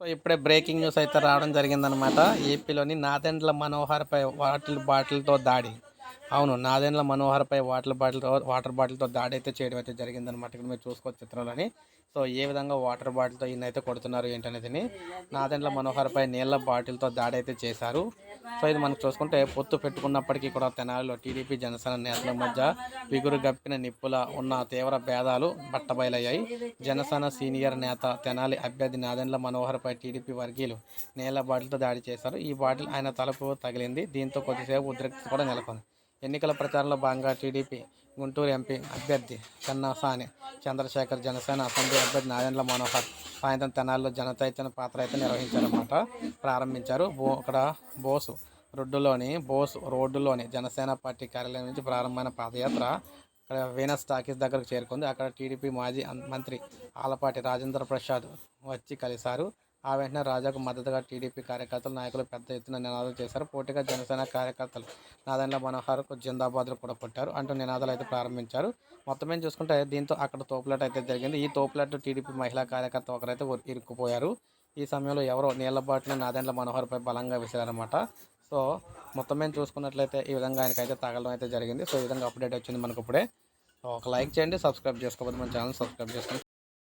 So ఇప్పుడే breaking news అయితే రావడం జరిగిందనమాట ఏపీలోని నాదెండ్ల మనోహర్పై వాటిల్ బాటిల్తో దాడి. అవును నాదెండ్ల మనోహర్పై వాటర్ బాటిల్తో వాటర్ బాటిల్తో దాడి అయితే చేయడం అయితే జరిగిందనమాట ఇక్కడ మీరు చూసుకోవచ్చు చిత్రంలోని. సో ఏ విధంగా వాటర్ బాటిల్తో ఈయన అయితే కొడుతున్నారు ఏంటనేది నాదెండ్ల మనోహర్పై నీళ్ళ బాటిల్తో దాడి అయితే చేశారు. సో ఇది మనం చూసుకుంటే పొత్తు పెట్టుకున్నప్పటికీ కూడా తెనాలిలో టీడీపీ జనసేన నేతల మధ్య బిగురు గప్పిన నిప్పుల ఉన్న తీవ్ర భేదాలు బట్టబయలయ్యాయి. జనసేన సీనియర్ నేత తెనాలి అభ్యర్థి నాదెండ్ల మనోహర్పై టీడీపీ వర్గీయులు నేల బాటిల్తో దాడి చేశారు. ఈ బాటిల్ ఆయన తలకు తగిలింది. దీంతో కొద్దిసేపు ఉద్రిక్తత కూడా నెలకొంది. ఎన్నికల ప్రచారంలో భాగంగా టీడీపీ గుంటూరు ఎంపీ అభ్యర్థి చెన్నాసాని చంద్రశేఖర్ జనసేన అసెంబ్లీ అభ్యర్థి నారాయణ మనోహర్ సాయంత్రం తెనాల్లో జనచైతన్య పాత్ర అయితే నిర్వహించారన్నమాట. ప్రారంభించారు. బో అక్కడ బోసు రోడ్డులోని బోస్ రోడ్డులోని జనసేన పార్టీ కార్యాలయం నుంచి ప్రారంభమైన పాదయాత్ర అక్కడ వీనస్ టాకీస్ దగ్గరకు చేరుకుంది. అక్కడ టీడీపీ మాజీ మంత్రి ఆలపాటి రాజేంద్ర ప్రసాద్ వచ్చి కలిశారు. ఆ వెంటనే రాజాకు మద్దతుగా టీడీపీ కార్యకర్తలు నాయకులు పెద్ద ఎత్తున నినాదాలు చేశారు. పోటీగా జనసేన కార్యకర్తలు నాదండ్ల మనోహర్కు జిందాబాద్లు కూడా పుట్టారు అంటూ నినాదాలు అయితే ప్రారంభించారు. మొత్తం ఏం చూసుకుంటే దీంతో అక్కడ తోపులాట అయితే జరిగింది. ఈ తోపులాట టీడీపీ మహిళా కార్యకర్త ఒకరైతే ఇరుక్కుపోయారు. ఈ సమయంలో ఎవరో నీళ్ళ బాటిల్ నాదెండ్ల మనోహర్పై బలంగా విసిరారనమాట సో మొత్తం మేము చూసుకున్నట్లయితే ఈ విధంగా ఆయనకైతే తగలడం అయితే జరిగింది. సో ఈ విధంగా అప్డేట్ వచ్చింది మనకు ఇప్పుడే ఒక లైక్ చేయండి సబ్స్క్రైబ్ చేసుకోకపోతే మన ఛానల్ సబ్స్క్రైబ్ చేసుకోండి.